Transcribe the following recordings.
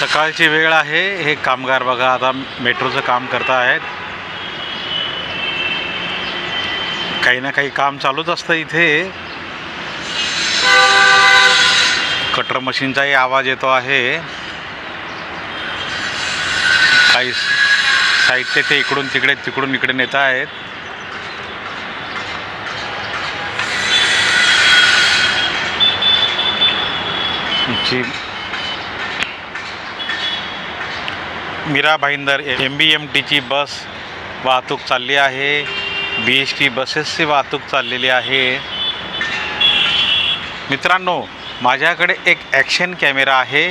सकाळची वेळ आहे. हे कामगार बघा आता मेट्रोचं काम करता आहेत. काही ना काही काम चालूच असतं इथे. कटर मशीनचाही आवाज येतो आहे. काही साहित्य ते इकडून तिकडे तिकडून इकडे नेत आहेत. जी Mira Bhayandar M B M टीची बस वाहतूक चालली आहे. बी एस टी बसेसची वाहतूक चाललेली आहे. मित्रांनो माझ्याकडे एक ॲक्शन कॅमेरा आहे.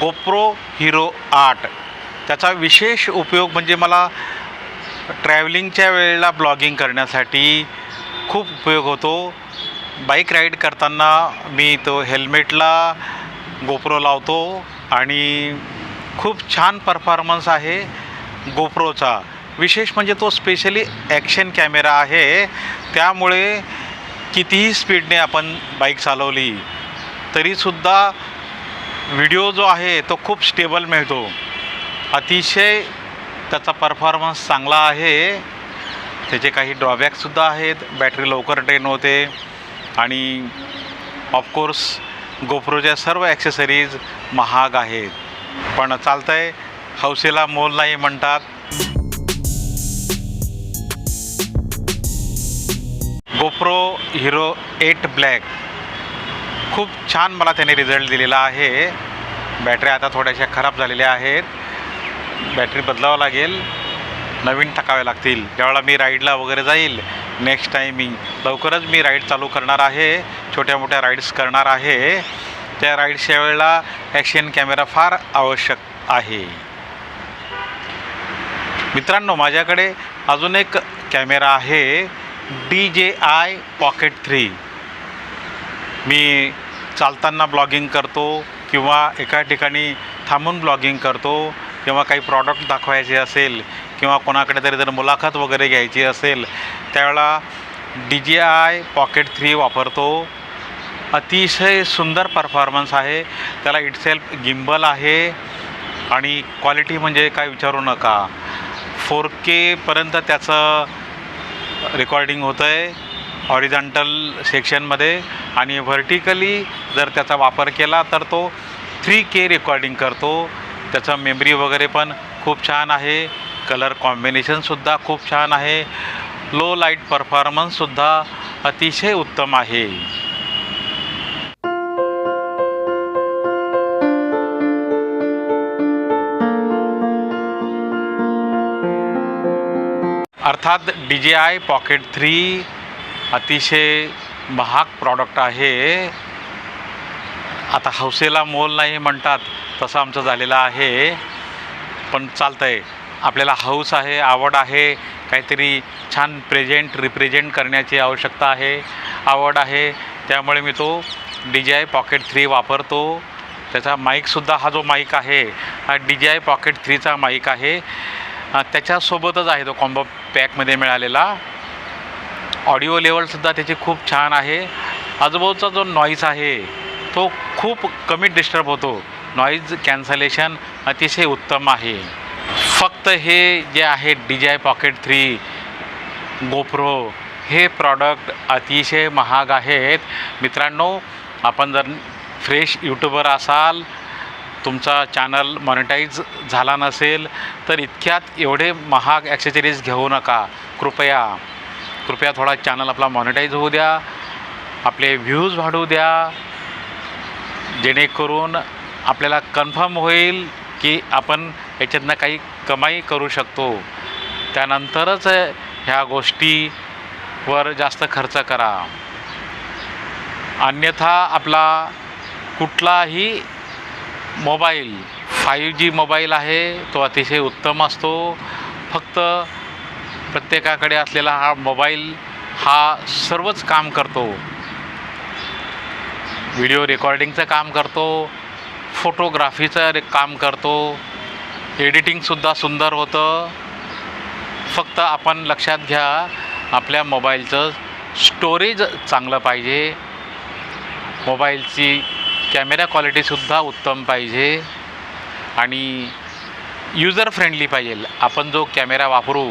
गोप्रो हिरो आठ. त्याचा विशेष उपयोग म्हणजे मला ट्रॅव्हलिंगच्या वेळेला ब्लॉगिंग करण्यासाठी खूप उपयोग होतो. बाईक राईड करताना मी तो हेल्मेटला गोप्रो लावतो आणि खूप छान परफॉर्मन्स आहे गोप्रोचा. विशेष म्हणजे तो स्पेशली ॲक्शन कॅमेरा आहे. त्यामुळे कितीही स्पीडने आपण बाईक चालवली तरीसुद्धा व्हिडिओ जो आहे तो खूप स्टेबल मिळतो. अतिशय त्याचा परफॉर्मन्स चांगला आहे. त्याचे काही ड्रॉबॅकसुद्धा आहेत. बॅटरी लवकर ड्रेन होते. आणि ऑफकोर्स गोप्रोच्या सर्व ॲक्सेसरीज महाग आहेत. पण चालतं आहे हौसेला मोल नाही म्हणतात. GoPro hero eight black. खूप छान मला त्याने रिझल्ट दिलेला आहे. बॅटरी आता थोड्याशा खराब झालेल्या आहेत. बॅटरी बदलावं लागेल. नवीन टाकावे लागतील. ज्यावेळेला मी राईडला वगैरे जाईल नेक्स्ट टाईमिंग लवकरच मी राईड चालू करणार आहे. छोट्या मोठ्या राईड्स करणार आहे. त्या राईड्सच्या वेळेला ॲक्शन कॅमेरा फार आवश्यक आहे. मित्रांनो माझ्याकडे अजून एक कॅमेरा आहे D J I pocket three मी चालताना ब्लॉगिंग करतो किंवा एका ठिकाणी थांबून ब्लॉगिंग करतो किंवा काही प्रॉडक्ट दाखवायचे असेल किंवा कोणाकडे तरी जर मुलाखत वगैरे घ्यायची असेल त्यावेळेला D J I pocket three वापरतो. अतिशय सुंदर परफॉर्मन्स आहे. त्याला इटसेल्फ गिम्बल आहे. आणि क्वालिटी म्हणजे काय विचारू नका. फोर केपर्यंत त्याचं रेकॉर्डिंग होतं आहे हॉरिझॉन्टल सेक्शनमध्ये आणि व्हर्टिकली जर त्याचा वापर केला तर तो थ्री के रेकॉर्डिंग करतो. त्याचं मेमरी वगैरे पण खूप छान आहे. कलर कॉम्बिनेशनसुद्धा खूप छान आहे. लो लाइट परफॉर्मन्ससुद्धा अतिशय उत्तम आहे. अर्थात D J I pocket three अतिशय महाग प्रॉडक्ट आहे. आता हौसेला मोल नाही म्हणतात तसं आमचं झालेलं आहे. पण चालतं आहे आपल्याला हौस आहे आवड आहे काहीतरी छान प्रेझेंट रिप्रेझेंट करण्याची आवश्यकता आहे. आवड आहे त्यामुळे मी तो D J I pocket three वापरतो. त्याचा माईकसुद्धा हा जो माईक आहे हा D J I pocket थ्रीचा mic आहे. त्याच्यासोबतच आहे तो कॉम्बो पॅकमध्ये मिळालेला. ऑडिओ लेवलसुद्धा त्याची खूप छान आहे. आजूबाजूचा जो नॉईज आहे तो खूप कमी डिस्टर्ब होतो. नॉईज कॅन्सलेशन अतिशय उत्तम आहे. फक्त हे जे आहे D J I pocket three GoPro हे प्रॉडक्ट अतिशय महाग आहेत. मित्रांनो आपण जर फ्रेश यूट्यूबर असाल तुमचा चॅनल मॉनिटाईज झाला नसेल तर इतक्यात एवढे महाग ॲक्सेसरीज घेऊ नका. कृपया कृपया थोडा चॅनल आपला मॉनिटाईज होऊ द्या आपले व्ह्यूज वाढवू द्या जेणेकरून आपल्याला कन्फर्म होईल की आपण याच्यातनं काही कमाई करू शकतो. त्यानंतरच ह्या गोष्टीवर जास्त खर्च करा. अन्यथा आपला कुठलाही मोबाईल फाईव्ह जी मोबाईल आहे तो अतिशय उत्तम असतो. फक्त प्रत्येकाकडे असलेला हा मोबाईल हा सर्वच काम करतो. व्हिडिओ रेकॉर्डिंगचं काम करतो फोटोग्राफीचं रे काम करतो एडिटिंगसुद्धा सुंदर होतं. फक्त आपण लक्षात घ्या आपल्या मोबाईलचं स्टोरेज चांगलं पाहिजे. मोबाईलची कॅमेरा क्वालिटीसुद्धा उत्तम पाहिजे आणि युजर फ्रेंडली पाहिजे. आपण जो कॅमेरा वापरू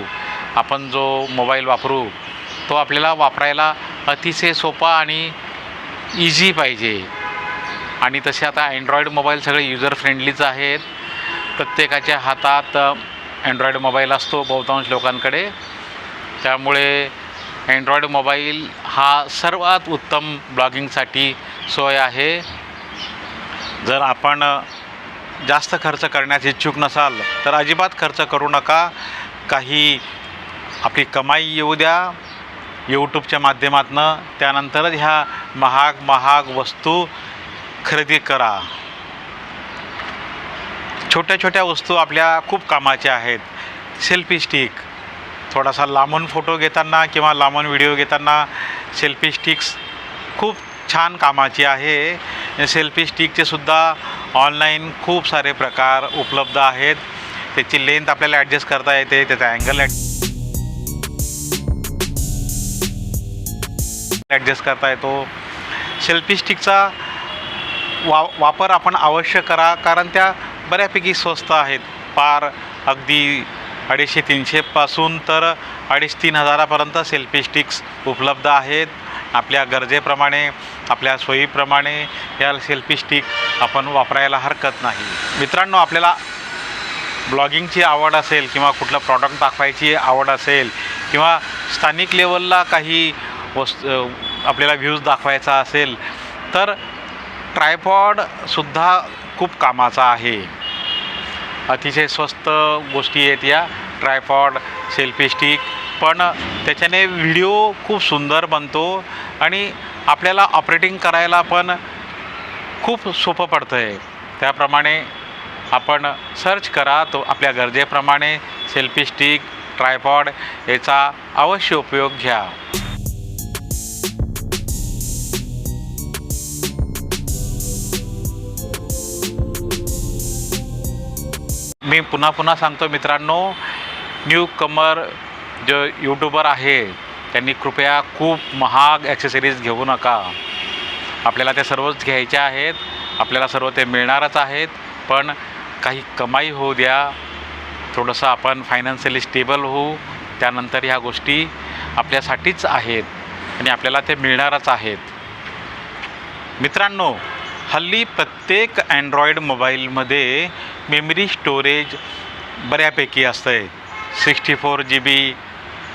आपण जो मोबाईल वापरू तो आपल्याला वापरायला अतिशय सोपा आणि इझी पाहिजे. आणि तसे आता अँड्रॉईड मोबाईल सगळे युजर फ्रेंडलीच आहेत. प्रत्येकाच्या हातात अँड्रॉईड मोबाईल असतो बहुतांश लोकांकडे. त्यामुळे अँड्रॉईड मोबाईल हा सर्वात उत्तम ब्लॉगिंगसाठी सोय आहे. जर आपण जास्त खर्च करण्यास इच्छुक नसाल तर अजिबात खर्च करू नका. काही आपली कमाई येऊ द्या यूट्यूबच्या माध्यमातून. त्यानंतरच ह्या महाग महाग वस्तू खरेदी करा. छोट्या छोट्या वस्तू आपल्या खूप कामाच्या आहेत. Selfie stick. थोडासा लांबून फोटो घेताना किंवा लांबून व्हिडिओ घेताना सेल्फी स्टिक्स खूप छान कामाची आहे. सेल्फी स्टिकचे सुद्धा ऑनलाईन खूप सारे प्रकार उपलब्ध आहेत. त्याची लेंथ आपल्याला ॲडजस्ट करता येते त्याचा अँगल ॲडजस्ट करता येतो. सेल्फी स्टिकचा वा वापर आपण अवश्य करा कारण त्या बऱ्यापैकी स्वस्त आहेत. पार अगदी अडीचशे तीनशेपासून तर अडीच तीन हजारापर्यंत सेल्फी स्टिक्स उपलब्ध आहेत. आपल्या गरजेप्रमाणे आपल्या सोयीप्रमाणे या सेल्फी स्टिक आपण वापरायला हरकत नाही. मित्रांनो आपल्याला ब्लॉगिंगची आवड असेल किंवा कुठलं प्रॉडक्ट दाखवायची आवड असेल किंवा स्थानिक लेवलला काही वस्त आपल्याला व्ह्यूज दाखवायचा असेल तर ट्रायपॉडसुद्धा खूप कामाचा आहे. अतिशय स्वस्त गोष्टी आहेत या ट्रायपॉड सेल्फी स्टिक पण त्याच्याने व्हिडिओ खूप सुंदर बनतो आणि आपल्याला ऑपरेटिंग करायला पण खूप सोपं पडतं आहे त्याप्रमाणे आपण सर्च करा तो आपल्या गरजेप्रमाणे सेल्फी स्टिक ट्रायपॉड याचा अवश्य उपयोग घ्या. मी पुन्हा पुन्हा सांगतो मित्रांनो न्यू कमर जो यूट्यूबर आहे त्यांनी कृपया खूप महाग ॲक्सेसरीज घेऊ नका. आपल्याला ते सर्वच घ्यायच्या आहेत आपल्याला सर्व ते मिळणारच आहेत पण काही कमाई होऊ द्या. थोडंसं आपण फायनान्शियली स्टेबल होऊ त्यानंतर ह्या गोष्टी आपल्यासाठीच आहेत आणि आपल्याला ते मिळणारच आहेत. मित्रांनो हल्ली प्रत्येक अँड्रॉईड मोबाईलमध्ये मेमरी स्टोरेज बऱ्यापैकी असतं आहे sixty four G B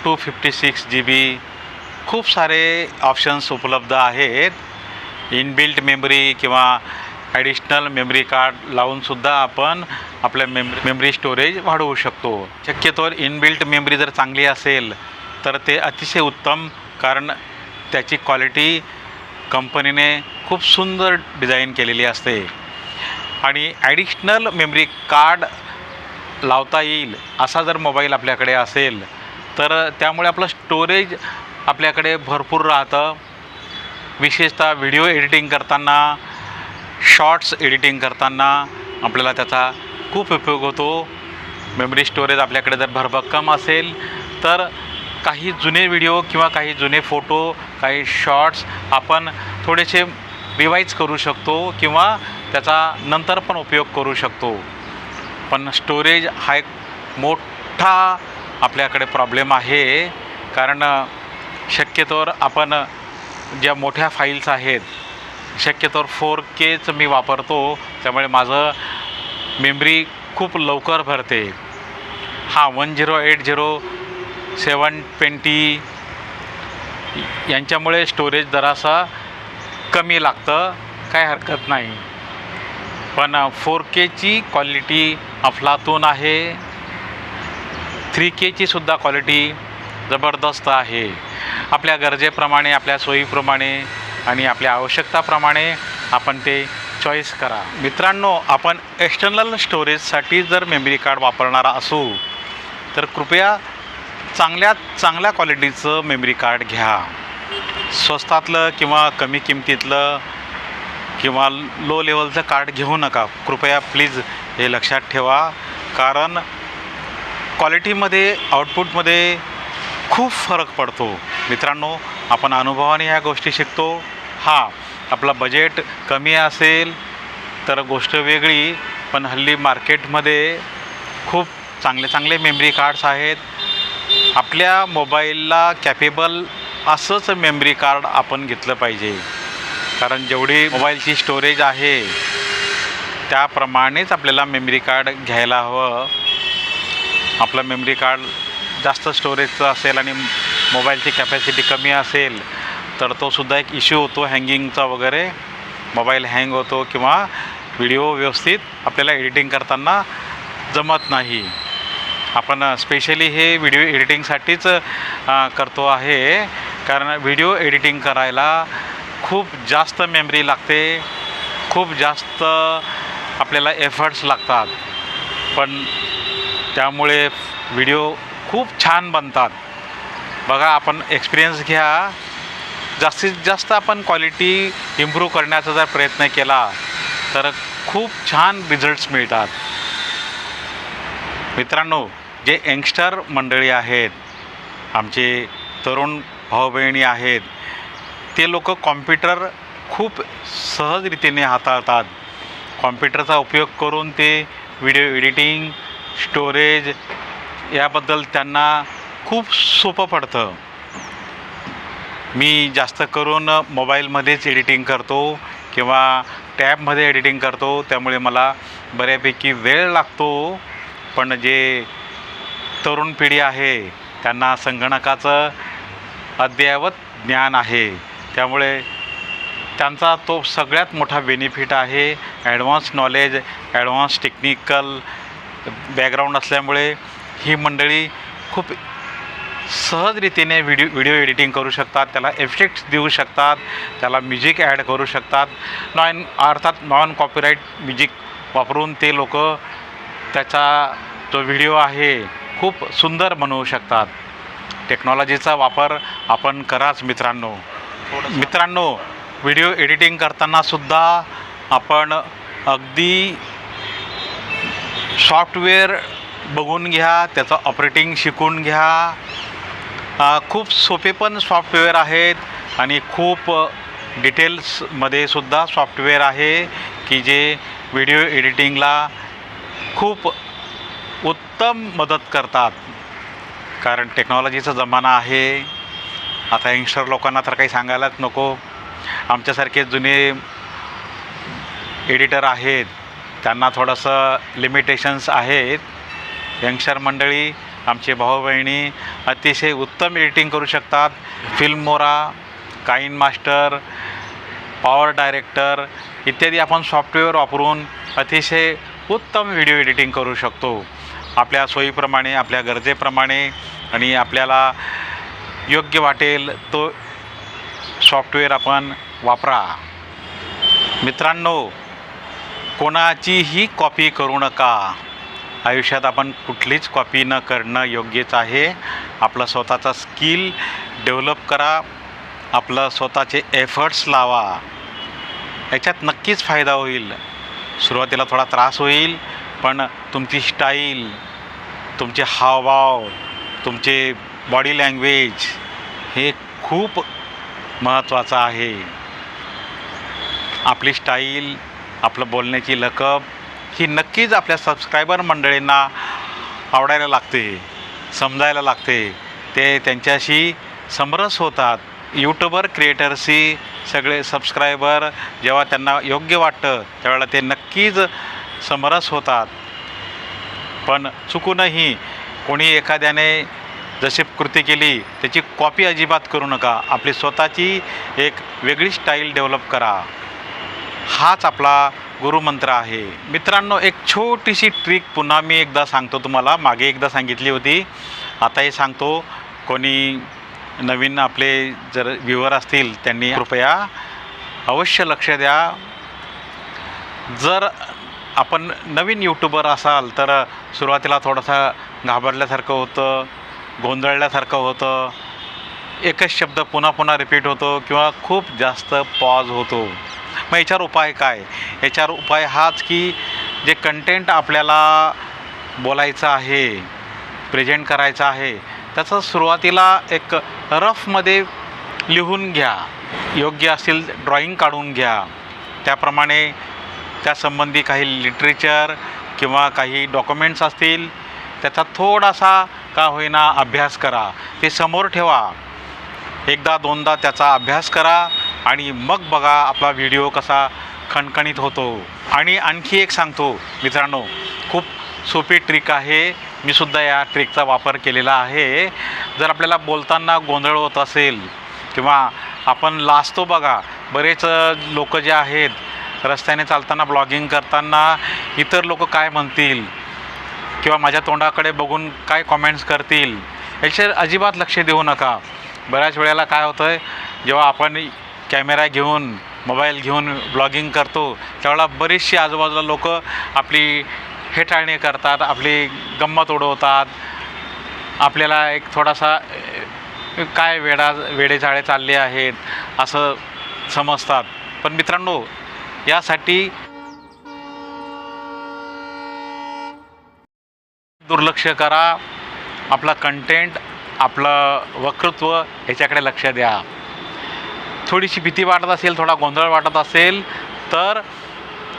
two fifty six G B खूप सारे ऑप्शन्स उपलब्ध आहेत. इनबिल्ट मेमरी किंवा ॲडिशनल मेमरी कार्ड लावूनसुद्धा आपण आपल्या मेमरी मेमरी स्टोरेज वाढवू शकतो. शक्यतोवर इनबिल्ट मेमरी जर चांगली असेल तर ते अतिशय उत्तम कारण त्याची क्वालिटी कंपनीने खूप सुंदर डिझाईन केलेली असते. आणि ॲडिशनल मेमरी कार्ड लावता येईल असा जर मोबाईल आपल्याकडे असेल तर त्यामुळे आपलं स्टोरेज आपल्याकडे भरपूर राहतं. विशेषतः व्हिडिओ एडिटिंग करताना शॉर्ट्स एडिटिंग करताना आपल्याला त्याचा खूप उपयोग होतो. मेमरी स्टोरेज आपल्याकडे जर भरभक्कम असेल तर काही जुने व्हिडिओ किंवा काही जुने फोटो काही शॉर्ट्स आपण थोडेसे रिवाईज करू शकतो किंवा त्याचा नंतर पण उपयोग करू शकतो. पण स्टोरेज हा एक मोठा आपल्याकडे प्रॉब्लेम आहे. कारण शक्यतोवर आपण ज्या मोठ्या फाईल्स आहेत शक्यतोवर फोर केच मी वापरतो. त्यामुळे माझं मेमरी खूप लवकर भरते. हां one zero eight zero seven twenty यांच्यामुळे स्टोरेज जरासा कमी लागतं. काय हरकत नाही. पण फोर केची क्वालिटी अफलातून आहे. थ्री केची सुद्धा क्वालिटी जबरदस्त आहे. आपल्या गरजेप्रमाणे आपल्या सोयीप्रमाणे आणि आपल्या आवश्यकताप्रमाणे आपण ते चॉईस करा. मित्रांनो आपण एक्सटर्नल स्टोरेजसाठी जर मेमरी कार्ड वापरणारा असू तर कृपया चांगल्यात चांगल्या क्वालिटीचं मेमरी कार्ड घ्या. स्वस्तातलं किंवा कमी किमतीतलं किंवा लो लेवलचं कार्ड घेऊ नका. कृपया प्लीज हे लक्षात ठेवा. कारण क्वालिटीमध्ये आउटपुटमध्ये खूप फरक पडतो. मित्रांनो आपण अनुभवाने ह्या गोष्टी शिकतो. हा आपला बजेट कमी असेल तर गोष्ट वेगळी पण हल्ली मार्केटमध्ये खूप चांगले चांगले मेमरी कार्ड्स आहेत. आपल्या मोबाईलला कॅपेबल असंच मेमरी कार्ड आपण घेतलं पाहिजे. कारण जेवढी मोबाईलची स्टोरेज आहे त्याप्रमाणेच आपल्याला मेमरी कार्ड घ्यायला हवं. आपलं मेमरी कार्ड जास्त स्टोरेजचं असेल आणि मोबाईलची कॅपॅसिटी कमी असेल तर तो सुद्धा एक इश्यू होतो हँगिंगचा वगैरे. मोबाईल हँग होतो किंवा व्हिडिओ व्यवस्थित आपल्याला एडिटिंग करताना जमत नाही. आपण स्पेशली हे व्हिडिओ एडिटिंगसाठीच करतो आहे. कारण व्हिडिओ एडिटिंग करायला खूप जास्त मेमरी लागते. खूप जास्त आपल्याला एफर्ट्स लागतात. पण त्यामुळे व्हिडिओ खूप छान बनतात. बघा आपण एक्सपिरियन्स घ्या. जास्तीत जास्त आपण क्वालिटी इम्प्रूव्ह करण्याचा जर प्रयत्न केला तर खूप छान रिझल्ट्स मिळतात. मित्रांनो जे यंगस्टर मंडळी आहेत आमचे तरुण भाऊ बहिणी आहेत ते लोक कॉम्प्युटर खूप सहजरीतीने हाताळतात. कॉम्प्युटरचा उपयोग करून ते व्हिडिओ एडिटिंग स्टोरेज याबद्दल त्यांना खूप सोपं पडतं. मी जास्त करून मोबाईलमध्येच एडिटिंग करतो किंवा टॅबमध्ये एडिटिंग करतो त्यामुळे मला बऱ्यापैकी वेळ लागतो. पण जे तरुण पिढी आहे त्यांना संगणकाचं अद्ययावत ज्ञान आहे. त्यामुळे त्यांचा तो सगळ्यात मोठा बेनिफिट आहे advance knowledge advance technical background असल्यामुळे ही मंडळी खूप सहजरीतीने व्हिडिओ व्हिडिओ एडिटिंग करू शकतात त्याला इफेक्ट्स देऊ शकतात त्याला म्युझिक ॲड करू शकतात. नॉन अर्थात नॉन कॉपीराईट म्युझिक वापरून ते लोक त्याचा जो व्हिडिओ आहे खूप सुंदर बनवू शकतात. टेक्नॉलॉजीचा वापर आपण कराच मित्रांनो. मित्रांनो व्हिडिओ एडिटिंग करताना सुद्धा आपण अगदी सॉफ्टवेअर बघून घ्या त्याचं ऑपरेटिंग शिकून घ्या. खूप सोपे पण सॉफ्टवेअर आहेत आणि खूप डिटेल्समध्ये सुद्धा सॉफ्टवेअर आहे की जे व्हिडिओ एडिटिंगला खूप उत्तम मदत करतात. कारण टेक्नॉलॉजीचा जमाना आहे. आता यंगस्टर लोकांना तर काही सांगायलाच नको. आमच्यासारखे जुने एडिटर आहेत. त्यांना थोडंसं लिमिटेशन्स आहेत. यंगस्टर मंडळी आमचे भाऊ बहिणी अतिशय उत्तम एडिटिंग करू शकतात. फिल्म मोरा काईन मास्टर पॉवर डायरेक्टर इत्यादी आपण सॉफ्टवेअर वापरून अतिशय उत्तम व्हिडिओ एडिटिंग करू शकतो. आपल्या सोयीप्रमाणे आपल्या गरजेप्रमाणे आणि आपल्याला योग्य वाटेल तो सॉफ्टवेअर आपण वापरा. मित्रांनो कोणाचीही कॉपी करू नका. आयुष्यात आपण कुठलीच कॉपी न करणं योग्यच आहे. आपलं स्वतःचा स्किल डेव्हलप करा. आपलं स्वतःचे एफर्ट्स लावा. याच्यात नक्कीच फायदा होईल. सुरुवातीला थोडा त्रास होईल पण तुमची स्टाईल तुमचे हावभाव तुमचे बॉडी लँग्वेज हे खूप महत्त्वाचं आहे. आपली स्टाईल आपलं बोलण्याची लकब ही नक्कीच आपल्या सबस्क्रायबर मंडळींना आवडायला लागते समजायला लागते. ते त्यांच्याशी समरस होतात. यूट्यूबर क्रिएटर्सशी सगळे सबस्क्रायबर जेव्हा त्यांना योग्य वाटतं त्यावेळेला ते नक्कीच समरस होतात. पण चुकूनही कोणी एखाद्याने जशी कृती केली त्याची कॉपी अजिबात करू नका. आपली स्वतःची एक वेगळी स्टाईल डेव्हलप करा. हाच आपला गुरुमंत्र आहे. मित्रांनो एक छोटीशी ट्रिक पुन्हा मी एकदा सांगतो तुम्हाला. मागे एकदा सांगितली होती. आताही सांगतो. कोणी नवीन आपले जर व्ह्युअर असतील त्यांनी कृपया अवश्य लक्ष द्या. जर आपण नवीन यूट्यूबर असाल तर सुरुवातीला थोडंसं घाबरल्यासारखं होतं गोंधळल्यासारखं होतं. एकच शब्द पुन्हा पुन्हा रिपीट होतो किंवा खूप जास्त पॉज होतो. मग याच्यावर उपाय काय? याच्यावर उपाय हाच की जे कंटेंट आपल्याला बोलायचं आहे प्रेझेंट करायचं आहे त्याचं सुरुवातीला एक रफमध्ये लिहून घ्या. योग्य असतील ड्रॉईंग काढून घ्या. त्याप्रमाणे त्यासंबंधी काही लिटरेचर किंवा काही डॉक्युमेंट्स असतील त्याचा थोडासा का होईना अभ्यास करा. ते समोर ठेवा. एकदा दोनदा त्याचा अभ्यास करा. आणि मग बघा आपला व्हिडिओ कसा खणखणीत होतो. आणि आणखी एक सांगतो मित्रांनो खूप सोपी ट्रिक आहे. मी सुद्धा या ट्रिकचा वापर केलेला आहे. जर आपल्याला बोलताना गोंधळ होत असेल किंवा आपण लाजतो बघा बरेच लोक जे आहेत रस्त्याने चालताना ब्लॉगिंग करताना इतर लोक काय म्हणतील? किंवा माझ्या तोंडाकडे बघून काय कॉमेंट्स करतील? याच्यावर अजिबात लक्ष देऊ नका. बऱ्याच वेळेला काय होतं आहे जेव्हा आपण कॅमेरा घेऊन मोबाईल घेऊन ब्लॉगिंग करतो. त्यावेळेला बरीचशी आजूबाजूला लोक आपली हेटाळणी करतात आपली गंमत उडवतात. आपल्याला एक थोडासा काय वेडा वेडेचाळे चालले आहेत असं समजतात. पण मित्रांनो यासाठी दुर्लक्ष करा. आपला कंटेंट आपलं वक्तृत्व ह्याच्याकडे लक्ष द्या. थोडीशी भीती वाटत असेल थोडा गोंधळ वाटत असेल तर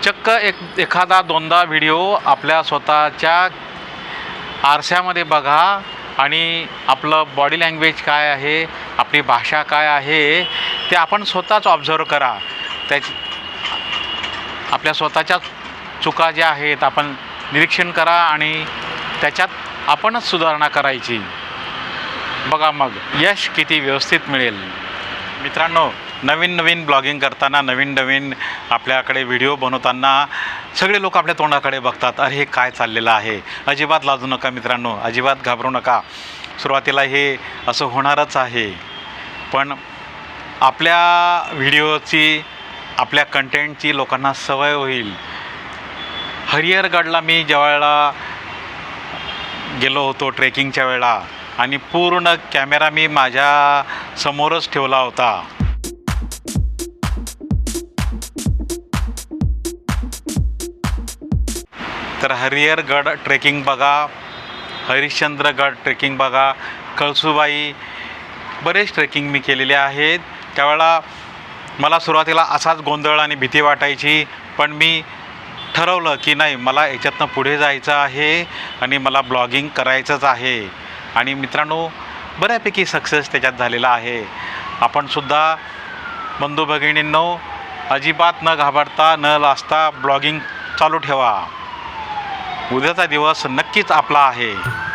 चक्क एक एखादा दोनदा व्हिडिओ आपल्या स्वतःच्या आरशामध्ये बघा आणि आपलं बॉडी लँग्वेज काय आहे आपली भाषा काय आहे ते आपण स्वतःच ऑब्झर्व करा. त्याची आपल्या स्वतःच्या चुका ज्या आहेत आपण निरीक्षण करा आणि त्याच्यात आपणच सुधारणा करायची. बघा मग यश किती व्यवस्थित मिळेल. मित्रांनो नवीन नवीन ब्लॉगिंग करताना नवीन नवीन आपल्याकडे व्हिडिओ बनवताना सगळे लोक आपल्या तोंडाकडे बघतात अरे हे काय चाललेलं आहे? अजिबात लाजू नका मित्रांनो अजिबात घाबरू नका. सुरुवातीला हे असं होणारच आहे. पण आपल्या व्हिडिओची आपल्या कंटेंटची लोकांना सवय होईल. हरिहरगडला मी ज्यावेळेला गेलो होतो ट्रेकिंगच्या वेळेला आणि पूर्ण कॅमेरा मी माझ्या समोरच ठेवला होता. तर हरिहरगड ट्रेकिंग बघा हरिश्चंद्रगड ट्रेकिंग बघा कळसुबाई बरेच ट्रेकिंग मी केलेले आहेत. त्यावेळेला मला सुरुवातीला असाच गोंधळ आणि भीती वाटायची पण मी ठरवलं की नाही मला याच्यातनं पुढे जायचं आहे आणि मला ब्लॉगिंग करायचंच आहे. आणि मित्रांनो बऱ्यापैकी सक्सेस त्याच्यात झालेला आहे. आपणसुद्धा बंधू भगिनींनो अजिबात न घाबरता न लाजता ब्लॉगिंग चालू ठेवा. उद्याचा दिवस नक्कीच आपला आहे.